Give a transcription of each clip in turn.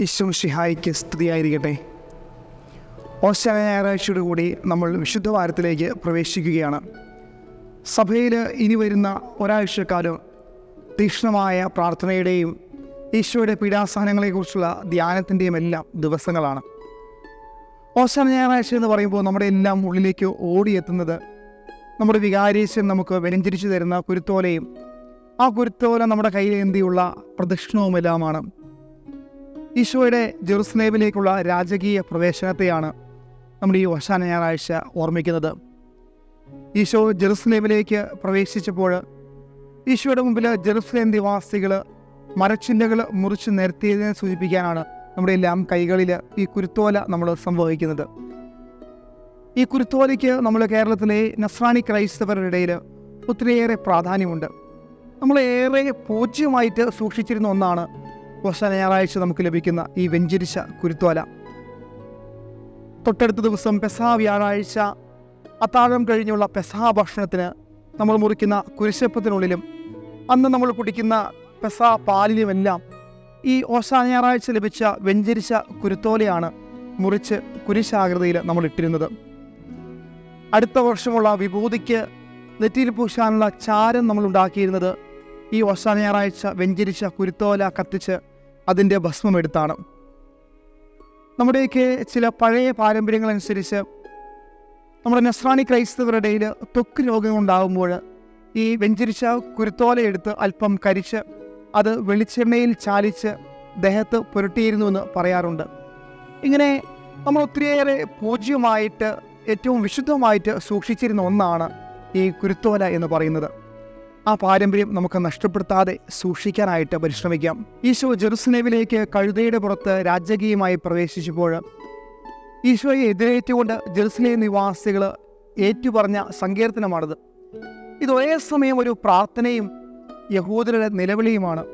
ഈശ്വംഷിഹായിക്ക് സ്തുതിയായിരിക്കട്ടെ. ഓശാന ഞായറാഴ്ചയോട് കൂടി നമ്മൾ വിശുദ്ധ വാരത്തിലേക്ക് പ്രവേശിക്കുകയാണ്. സഭയിൽ ഇനി വരുന്ന ഒരാഴ്ചക്കാലം തീക്ഷ്ണമായ പ്രാർത്ഥനയുടെയും ഈശോയുടെ പീഡാസഹനങ്ങളെക്കുറിച്ചുള്ള ധ്യാനത്തിന്റെയും എല്ലാം ദിവസങ്ങളാണ്. ഓശാന ഞായറാഴ്ച എന്ന് പറയുമ്പോൾ നമ്മുടെ എല്ലാം ഉള്ളിലേക്ക് ഓടിയെത്തുന്നത് നമ്മുടെ വികാരീശൻ നമുക്ക് വ്യഞ്ചരിച്ചു തരുന്ന കുരുത്തോലയും ആ കുരുത്തോല നമ്മുടെ കയ്യിലേന്തിയുള്ള പ്രദക്ഷിണവുമെല്ലാമാണ്. ഈശോയുടെ ജെറുസലേമിലേക്കുള്ള രാജകീയ പ്രവേശനത്തെയാണ് നമ്മൾ ഈ വശാന ഞായറാഴ്ച ഓർമ്മിക്കുന്നത്. ഈശോ ജെറുസലേമിലേക്ക് പ്രവേശിച്ചപ്പോൾ ഈശോയുടെ മുമ്പിൽ ജെറുസലേം നിവാസികൾ മരച്ചില്ലകൾ മുറിച്ച് നിരത്തിയതിനെ സൂചിപ്പിക്കാനാണ് നമ്മുടെ എല്ലാം കൈകളിൽ ഈ കുരുത്തോല നമ്മൾ സംഭവിക്കുന്നത്. ഈ കുരുത്തോലയ്ക്ക് നമ്മൾ കേരളത്തിലെ നസ്രാണി ക്രൈസ്തവരുടെ ഇടയിൽ ഒത്തിരിയേറെ പ്രാധാന്യമുണ്ട്. നമ്മൾ ഏറെ പൂജ്യമായിട്ട് സൂക്ഷിച്ചിരുന്ന ഒന്നാണ് ഓശാന ഞായറാഴ്ച നമുക്ക് ലഭിക്കുന്ന ഈ വെഞ്ചരിച്ച കുരുത്തോല. തൊട്ടടുത്ത ദിവസം പെസാ വ്യാഴാഴ്ച അത്താഴം കഴിഞ്ഞുള്ള പെസാ ഭക്ഷണത്തിന് നമ്മൾ മുറിക്കുന്ന കുരിശപ്പത്തിനുള്ളിലും അന്ന് നമ്മൾ കുടിക്കുന്ന പെസാ പാലിലുമെല്ലാം ഈ ഓശാന ഞായറാഴ്ച ലഭിച്ച വെഞ്ചരിച്ച കുരുത്തോലയാണ് മുറിച്ച് കുരിശാകൃതിയിൽ നമ്മൾ ഇട്ടിരുന്നത്. അടുത്ത വർഷമുള്ള വിഭൂതിക്ക് നെറ്റിയിൽ പൂശാനുള്ള ചാരം നമ്മൾ ഉണ്ടാക്കിയിരുന്നത് ഈ ഓശാന ഞായറാഴ്ച വെഞ്ചരിച്ച കുരുത്തോല കത്തിച്ച് അതിന്റെ ഭസ്മം എടുത്താണ്. നമ്മുടെയൊക്കെ ചില പഴയ പാരമ്പര്യങ്ങളനുസരിച്ച് നമ്മുടെ നസ്രാണി ക്രൈസ്തവരുടെ ഇടയിൽ ത്വക്ക് രോഗം ഉണ്ടാകുമ്പോൾ ഈ വെഞ്ചരിച്ച കുരുത്തോലയെടുത്ത് അല്പം കരിച്ച് അത് വെളിച്ചെണ്ണയിൽ ചാലിച്ച് ദേഹത്ത് പുരട്ടിയിരുന്നു എന്ന് പറയാറുണ്ട്. ഇങ്ങനെ നമ്മൾ ഒത്തിരിയേറെ പൂജ്യമായിട്ട് ഏറ്റവും വിശുദ്ധമായിട്ട് സൂക്ഷിച്ചിരുന്ന ഒന്നാണ് ഈ കുരുത്തോല എന്ന് പറയുന്നത്. ആ പാരമ്പര്യം നമുക്ക് നഷ്ടപ്പെടുത്താതെ സൂക്ഷിക്കാനായിട്ട് പരിശ്രമിക്കാം. ഈശോ ജെറുസലേമിലേക്ക് കഴുതയുടെ പുറത്ത് രാജകീയമായി പ്രവേശിച്ചപ്പോൾ ഈശോയെ എതിരേറ്റുകൊണ്ട് ജെറുസലേം നിവാസികൾ ഏറ്റുപറഞ്ഞ സങ്കീർത്തനമാണിത്. ഇത് ഒരേ സമയം ഒരു പ്രാർത്ഥനയും യഹൂദരുടെ നിലവിളിയുമാണ്.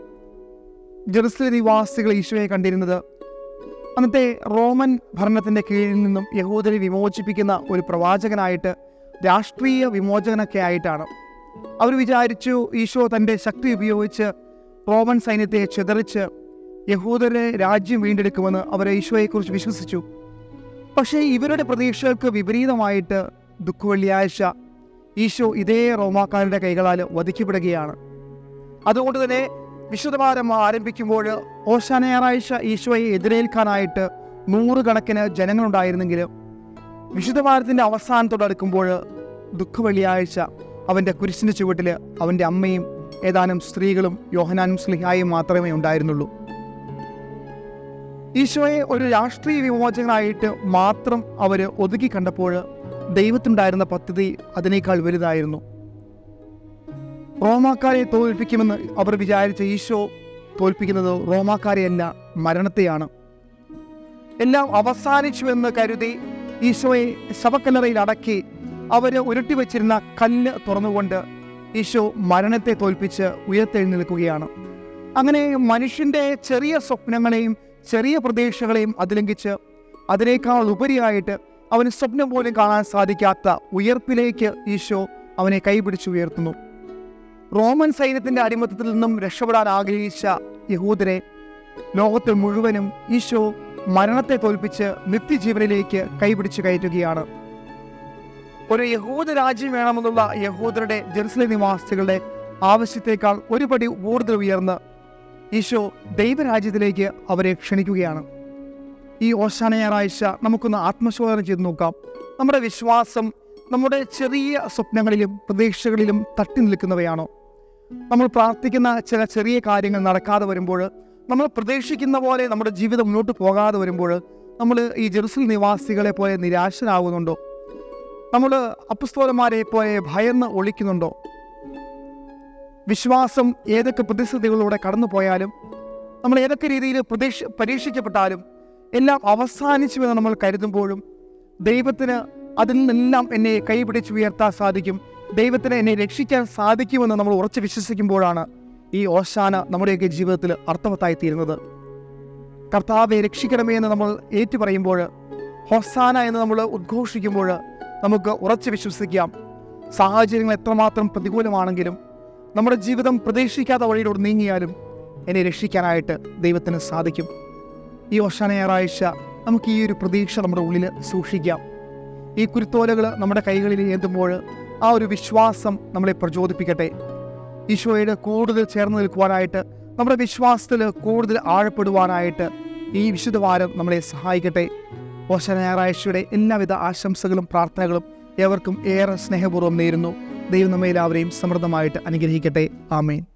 ജെറുസലേം നിവാസികൾ ഈശോയെ കണ്ടിരുന്നത് അന്നത്തെ റോമൻ ഭരണത്തിന്റെ കീഴിൽ നിന്നും യഹൂദരെ വിമോചിപ്പിക്കുന്ന ഒരു പ്രവാചകനായിട്ട് രാഷ്ട്രീയ വിമോചകനൊക്കെ ആയിട്ടാണ്. അവർ വിചാരിച്ചു ഈശോ തന്റെ ശക്തി ഉപയോഗിച്ച് റോമൻ സൈന്യത്തെ ചിതറിച്ച് യഹൂദരെ രാജ്യം വീണ്ടെടുക്കുമെന്ന് അവർ ഈശോയെക്കുറിച്ച് വിശ്വസിച്ചു. പക്ഷേ ഇവരുടെ പ്രതീക്ഷകൾക്ക് വിപരീതമായിട്ട് ദുഃഖവെള്ളിയാഴ്ച ഈശോ ഇതേ റോമാക്കാരുടെ കൈകളാൽ വധിക്കപ്പെടുകയാണ്. അതുകൊണ്ട് തന്നെ വിശുദ്ധവാരം ആരംഭിക്കുമ്പോൾ ഓശാന ഞായറാഴ്ച ഈശോയെ എതിരേൽക്കാനായിട്ട് നൂറുകണക്കിന് ജനങ്ങളുണ്ടായിരുന്നെങ്കിലും വിശുദ്ധവാരത്തിന്റെ അവസാനത്തോടടുക്കുമ്പോൾ ദുഃഖവെള്ളിയാഴ്ച അവന്റെ കുരിശിന്റെ ചുവട്ടിൽ അവന്റെ അമ്മയും ഏതാനും സ്ത്രീകളും യോഹനാനും സ്ലിഹായും മാത്രമേ ഉണ്ടായിരുന്നുള്ളൂ. ഈശോയെ ഒരു രാഷ്ട്രീയ വിമോചകനായിട്ട് മാത്രം അവർ ഒതുക്കി കണ്ടപ്പോൾ ദൈവത്തിനുണ്ടായിരുന്ന പദ്ധതി അതിനേക്കാൾ വലുതായിരുന്നു. റോമാക്കാരെ തോൽപ്പിക്കുമെന്ന് അവർ വിചാരിച്ച ഈശോ തോൽപ്പിക്കുന്നത് റോമാക്കാരെയല്ല മരണത്തെയാണ്. എല്ലാം അവസാനിച്ചുവെന്ന് കരുതി ഈശോയെ ശവക്കല്ലറയിൽ അടക്കി അവർ ഉരുട്ടി വെച്ചിരുന്ന കല്ല് തുറന്നുകൊണ്ട് ഈശോ മരണത്തെ തോൽപ്പിച്ച് ഉയർത്തെഴുന്നേൽക്കുകയാണ്. അങ്ങനെ മനുഷ്യന്റെ ചെറിയ സ്വപ്നങ്ങളെയും ചെറിയ പ്രതീക്ഷകളെയും അതിലംഘിച്ച് അതിനേക്കാൾ ഉപരിയായിട്ട് അവന് സ്വപ്നം പോലും കാണാൻ സാധിക്കാത്ത ഉയർപ്പിലേക്ക് ഈശോ അവനെ കൈപിടിച്ച് ഉയർത്തുന്നു. റോമൻ സൈന്യത്തിന്റെ അടിമത്തത്തിൽ നിന്നും രക്ഷപ്പെടാൻ ആഗ്രഹിച്ച യഹൂദരെ ലോകത്തിൽ മുഴുവനും ഈശോ മരണത്തെ തോൽപ്പിച്ച് നിത്യജീവനിലേക്ക് കൈപിടിച്ച് കയറ്റുകയാണ്. ഒരു യഹൂദ രാജ്യം വേണമെന്നുള്ള യഹൂദരുടെ ജെറുസലേം നിവാസികളുടെ ആവശ്യത്തേക്കാൾ ഒരുപടി ഊർജ ഉയർന്ന് ഈശോ ദൈവരാജ്യത്തിലേക്ക് അവരെ ക്ഷണിക്കുകയാണ്. ഈ ഓശാന ഞായറാഴ്ച നമുക്കൊന്ന് ആത്മശോധന ചെയ്ത് നോക്കാം. നമ്മുടെ വിശ്വാസം നമ്മുടെ ചെറിയ സ്വപ്നങ്ങളിലും പ്രതീക്ഷകളിലും തട്ടി നിൽക്കുന്നവയാണോ. നമ്മൾ പ്രാർത്ഥിക്കുന്ന ചില ചെറിയ കാര്യങ്ങൾ നടക്കാതെ വരുമ്പോൾ നമ്മൾ പ്രതീക്ഷിക്കുന്ന പോലെ നമ്മുടെ ജീവിതം മുന്നോട്ട് പോകാതെ വരുമ്പോൾ നമ്മൾ ഈ ജെറുസൽ നിവാസികളെ പോലെ നിരാശരാകുന്നുണ്ടോ? നമ്മൾ അപ്പുസ്തോലന്മാരെ പോലെ ഭയന്ന് ഒളിക്കുന്നുണ്ടോ? വിശ്വാസം ഏതൊക്കെ പ്രതിസന്ധികളിലൂടെ കടന്നു പോയാലും നമ്മൾ ഏതൊക്കെ രീതിയിൽ പ്രതീക്ഷ പരീക്ഷിക്കപ്പെട്ടാലും എല്ലാം അവസാനിച്ചുവെന്ന് നമ്മൾ കരുതുമ്പോഴും ദൈവത്തിന് അതിൽ നിന്നെല്ലാം എന്നെ കൈപിടിച്ച് ഉയർത്താൻ സാധിക്കും. ദൈവത്തിന് എന്നെ രക്ഷിക്കാൻ സാധിക്കുമെന്ന് നമ്മൾ ഉറച്ച് വിശ്വസിക്കുമ്പോഴാണ് ഈ ഓശാന നമ്മുടെയൊക്കെ ജീവിതത്തിൽ അർത്ഥവത്തായി തീരുന്നത് കർത്താവെ രക്ഷിക്കണമേ എന്ന് നമ്മൾ ഏറ്റുപറയുമ്പോൾ ഹൊസാന എന്ന് നമ്മൾ ഉദ്ഘോഷിക്കുമ്പോൾ നമുക്ക് ഉറച്ചു വിശ്വസിക്കാം. സാഹചര്യങ്ങൾ എത്രമാത്രം പ്രതികൂലമാണെങ്കിലും നമ്മുടെ ജീവിതം പ്രതീക്ഷിക്കാത്ത വഴിയിലൂടെ നീങ്ങിയാലും എന്നെ രക്ഷിക്കാനായിട്ട് ദൈവത്തിന് സാധിക്കും. ഈ ഓശാന ഞായറാഴ്ച നമുക്ക് ഈ ഒരു പ്രതീക്ഷ നമ്മുടെ ഉള്ളിൽ സൂക്ഷിക്കാം. ഈ കുരുത്തോലകൾ നമ്മുടെ കൈകളിൽ ഏന്തുമ്പോൾ ആ ഒരു വിശ്വാസം നമ്മളെ പ്രചോദിപ്പിക്കട്ടെ. ഈശോയുടെ കൂടുതൽ ചേർന്ന് നിൽക്കുവാനായിട്ട് നമ്മുടെ വിശ്വാസത്തിൽ കൂടുതൽ ആഴപ്പെടുവാനായിട്ട് ഈ വിശുദ്ധവാരം നമ്മളെ സഹായിക്കട്ടെ. ഓശാന ഞായറാഴ്ചയുടെ എല്ലാവിധ ആശംസകളും പ്രാർത്ഥനകളും ഏവർക്കും ഏറെ സ്നേഹപൂർവം നേരുന്നു. ദൈവം നമ്മെ എല്ലാവരെയും സമൃദ്ധമായിട്ട് അനുഗ്രഹിക്കട്ടെ. ആമേൻ.